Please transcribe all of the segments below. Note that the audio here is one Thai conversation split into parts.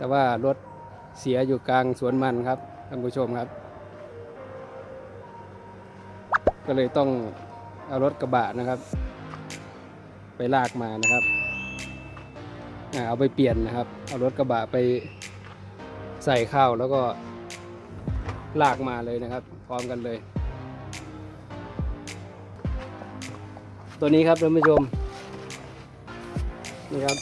แต่ว่ารถเสียอยู่กลางสวนมันครับท่านผู้ชมครับ ก็เลยต้องเอารถกระบะนะครับ ไปลากมานะครับเอาไปเปลี่ยนนะครับ เอารถกระบะไปใส่ข้าวแล้วก็ลากมาเลยนะครับ พร้อมกันเลย ตัวนี้ครับท่านผู้ชมนี่ครับ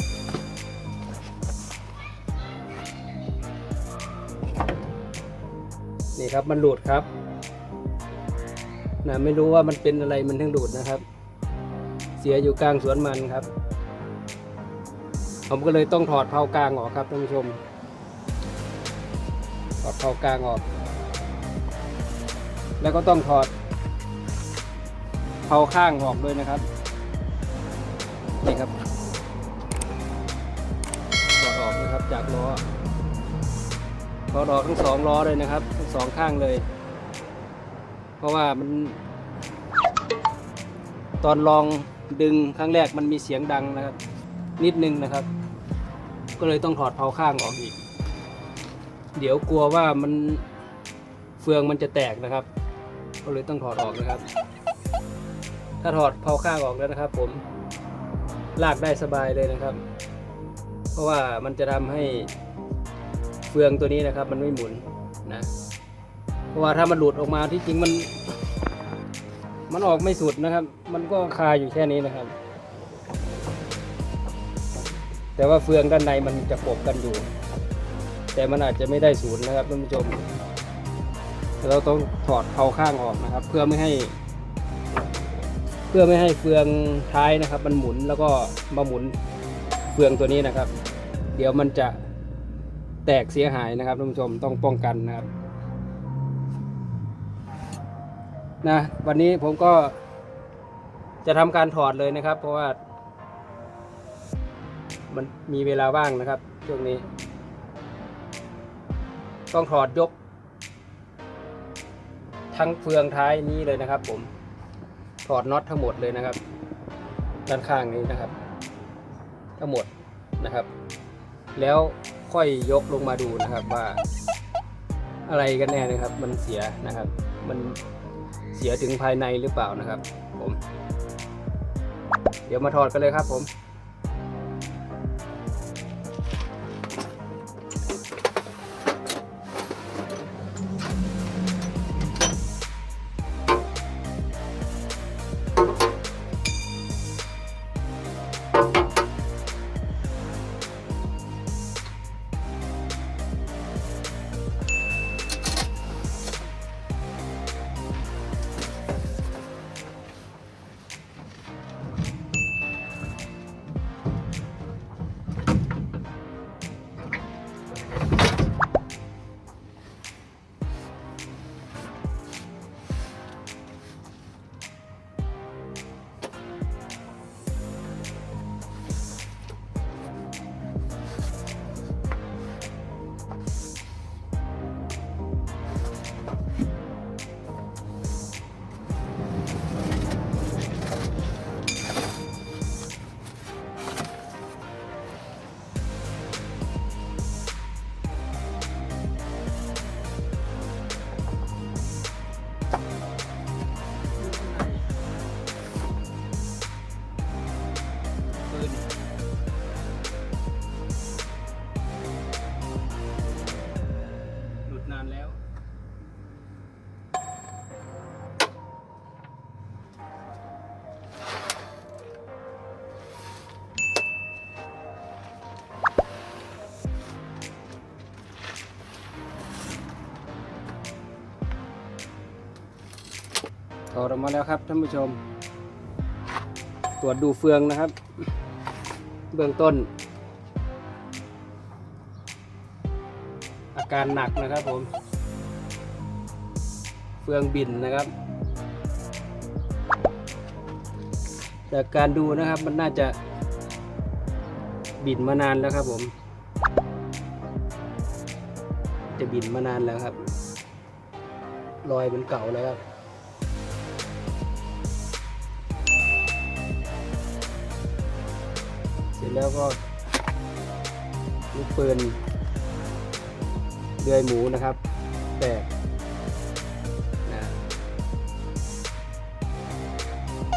นี่ครับมันหลุดครับนะไม่รู้ว่ามันเป็นอะไรมันถึงหลุดนะครับ เสียอยู่กลางสวนมันครับ ผมก็เลยต้องถอดเผากลางออกครับท่านผู้ชม ถอดเผากลางออก แล้วก็ต้องถอดเผาข้างออกด้วยนะครับนี่ครับถอดออกนะครับจากล้อถอดออกทั้งสองล้อเลยนะครับ สองข้างเลย เพราะว่ามัน ตอนลองดึงครั้งแรกมันมีเสียงดังนะครับ นิดนึงนะครับ ก็เลยต้องถอดเผาข้างออกอีก เดี๋ยวกลัวว่ามันเฟืองมันจะแตกนะครับ ก็เลยต้องถอดออกนะครับ ถ้าถอดเผาข้างออกแล้วนะครับ ผมลากได้สบายเลยนะครับ เพราะว่ามันจะทำให้เฟืองตัวนี้นะครับ มันไม่หมุนนะ เพราะว่าถ้ามันหลุดออกมาที่จริงมัน มันออกไม่สุดนะครับ มันก็คาอยู่แค่นี้นะครับ แต่ว่าเฟืองด้านในมันจะปบกันอยู่ แต่มันอาจจะไม่ได้ศูนย์นะครับท่านผู้ชม เราต้องถอดเผาข้างออกนะครับ เพื่อไม่ให้ เพื่อไม่ให้เฟืองท้ายนะครับ มันหมุนแล้วก็มาหมุนเฟืองตัวนี้นะครับ เดี๋ยวมันจะแตกเสียหายนะครับท่านผู้ชมต้องป้องกันนะครับ นะวันนี้ผมก็จะทำการถอดเลยนะครับ เพราะว่า มันมีเวลาว่างนะครับช่วงนี้ ต้องถอดยก ทั้งเฟืองท้ายนี้เลยนะครับ ผมถอดน็อตทั้งหมดเลยนะครับ ด้านข้างนี้นะครับ ทั้งหมดนะครับ แล้วค่อยยกลงมาดูนะครับว่า อะไรกันแน่นะครับ มันเสียนะครับ มัน เสียถึงภายในหรือเปล่านะครับ ผม เดี๋ยวมาถอดกันเลยครับผม ดออกมาแล้วครับท่านผู้ชม ตรวจดูเฟืองนะครับ เบื้องต้น อาการหนักนะครับผม เฟืองบินนะครับ จากการดูนะครับมันน่าจะบินมานานแล้วครับผม จะบินมานานแล้วครับ รอยเป็นเก่าแล้วครับ ร็จแล้วก็ลูกปืนเดือยหมูนะครับ แตกนะ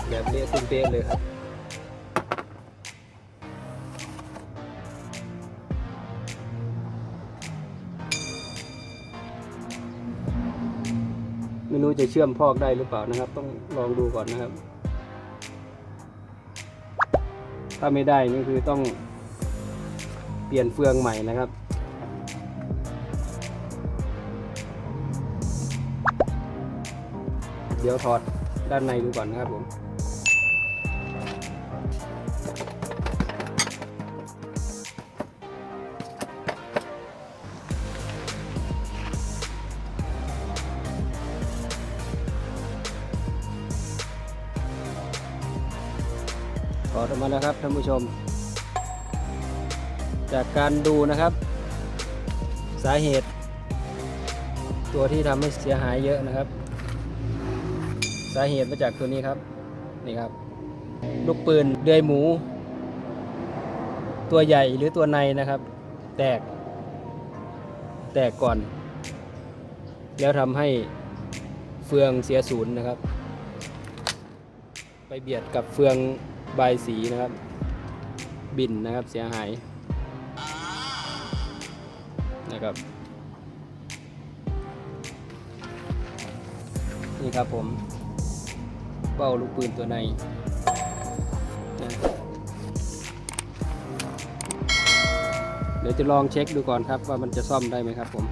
แบบเละตุ้มเป๊ะเลยครับไม่รู้จะเชื่อมพอกได้หรือเปล่านะครับ ต้องลองดูก่อนนะครับ ถ้าไม่ได้นี่คือต้องเปลี่ยนเฟืองใหม่นะครับ เดี๋ยวถอดด้านในดูก่อนนะครับผม อดออกมาแล้วครับท่านผู้ชม จากการดูนะครับ สาเหตุ ตัวที่ทำให้เสียหายเยอะนะครับ สาเหตุมาจากตัวนี้ครับนี่ครับ ลูกปืนเดือยหมู ตัวใหญ่หรือตัวในนะครับ แตก แตกก่อน แล้วทำให้เฟืองเสียศูนย์นะครับ ไปเบียดกับเฟือง ใบสีนะครับ บินนะครับเสียหายนะครับ นี่ครับผมเป้าลูกปืนตัวในนะเดี๋ยวจะลองเช็คดูก่อนครับว่ามันจะซ่อมได้ไหมครับผม